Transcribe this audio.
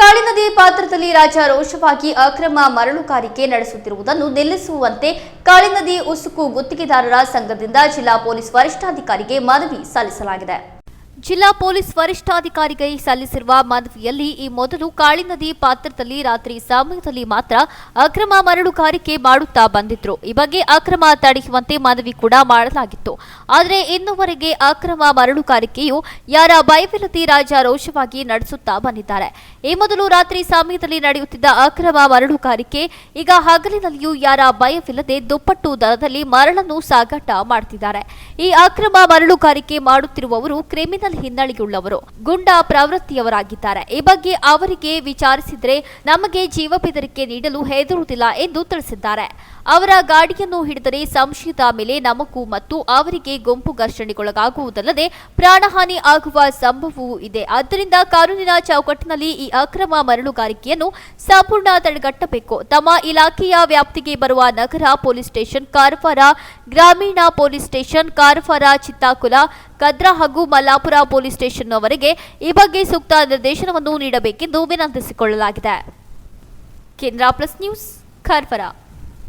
ಕಾಳಿ ನದಿ ಪಾತ್ರದಲ್ಲಿ ರಾಜಾರೋಷವಾಗಿ ಅಕ್ರಮ ಮರಳುಗಾರಿಕೆ ನಡೆಸುತ್ತಿರುವುದನ್ನು ನಿಲ್ಲಿಸುವಂತೆ ಕಾಳಿ ನದಿ ಉಸುಕು ಗುತ್ತಿಗೆದಾರರ ಸಂಘದಿಂದ ಜಿಲ್ಲಾ ಪೊಲೀಸ್ ವರಿಷ್ಠಾಧಿಕಾರಿಗೆ ಮನವಿ ಸಲ್ಲಿಸಲಾಗಿದೆ. ಜಿಲ್ಲಾ ಪೊಲೀಸ್ ವರಿಷ್ಠಾಧಿಕಾರಿಗೆ ಸಲ್ಲಿಸಿರುವ ಮನವಿಯಲ್ಲಿ ಈ ಮೊದಲು ಕಾಳಿ ನದಿ ಪಾತ್ರದಲ್ಲಿ ರಾತ್ರಿ ಸಮಯದಲ್ಲಿ ಮಾತ್ರ ಅಕ್ರಮ ಮರಳುಗಾರಿಕೆ ಮಾಡುತ್ತಾ ಬಂದಿದ್ರು. ಈ ಬಗ್ಗೆ ಅಕ್ರಮ ತಡೆಯುವಂತೆ ಮನವಿ ಕೂಡ ಮಾಡಲಾಗಿತ್ತು. ಆದರೆ ಇನ್ನುವರೆಗೆ ಅಕ್ರಮ ಮರಳುಗಾರಿಕೆಯು ಯಾರ ಭಯವಿಲ್ಲದೆ ರಾಜಾರೋಷವಾಗಿ ನಡೆಸುತ್ತಾ ಬಂದಿದ್ದಾರೆ. ಈ ಮೊದಲು ರಾತ್ರಿ ಸಮಯದಲ್ಲಿ ನಡೆಯುತ್ತಿದ್ದ ಅಕ್ರಮ ಮರಳುಗಾರಿಕೆ ಈಗ ಹಗಲಿನಲ್ಲಿಯೂ ಯಾರ ಭಯವಿಲ್ಲದೆ ದುಪ್ಪಟ್ಟು ದರದಲ್ಲಿ ಮರಳನ್ನು ಸಾಗಾಟ ಮಾಡುತ್ತಿದ್ದಾರೆ ಈ ಅಕ್ರಮ ಮರಳುಗಾರಿಕೆ ಮಾಡುತ್ತಿರುವವರು ಕ್ರಿಮಿನಲ್ ಹಿನ್ನೆಲೆಯುಳ್ಳವರು ಗುಂಡ ಪ್ರವೃತ್ತಿಯವರಾಗಿದ್ದಾರೆ. ಈ ಬಗ್ಗೆ ಅವರಿಗೆ ವಿಚಾರಿಸಿದರೆ ನಮಗೆ ಜೀವ ಬೆದರಿಕೆ ನೀಡಲು ಹೆದರುವುದಿಲ್ಲ ಎಂದು ತಿಳಿಸಿದ್ದಾರೆ. ಅವರ ಗಾಡಿಯನ್ನು ಹಿಡಿದರೆ ಸಂಶಯದ ಮೇಲೆ ನಮಗೂ ಮತ್ತು ಅವರಿಗೆ ಗುಂಪು ಘರ್ಷಣೆಗೊಳಗಾಗುವುದಲ್ಲದೆ ಪ್ರಾಣಹಾನಿ ಆಗುವ ಸಂಭವವೂ ಇದೆ. ಆದ್ದರಿಂದ ಕಾನೂನಿನ ಚೌಕಟ್ಟಿನಲ್ಲಿ ಈ ಅಕ್ರಮ ಮರಳುಗಾರಿಕೆಯನ್ನು ಸಂಪೂರ್ಣ ತಡೆಗಟ್ಟಬೇಕು. ತಮ್ಮ ಇಲಾಖೆಯ ವ್ಯಾಪ್ತಿಗೆ ಬರುವ ನಗರ ಪೊಲೀಸ್ ಸ್ಟೇಷನ್, ಕಾರವಾರ, ಗ್ರಾಮೀಣ ಪೊಲೀಸ್ ಸ್ಟೇಷನ್, ಕಾರವಾರ, ಚಿತ್ತಾಕುಲ ಕದ್ರಾ ಹಾಗೂ ಮಲ್ಲಾಪುರ ಪೊಲೀಸ್ ಸ್ಟೇಷನ್ನವರೆಗೆ ಈ ಬಗ್ಗೆ ಸೂಕ್ತ ನಿರ್ದೇಶನವನ್ನು ನೀಡಬೇಕೆಂದು ವಿನಂತಿಸಿಕೊಳ್ಳಲಾಗಿದೆ. ಕೇಂದ್ರ ಪ್ಲಸ್ ನ್ಯೂಸ್ ಕಾರವಾರ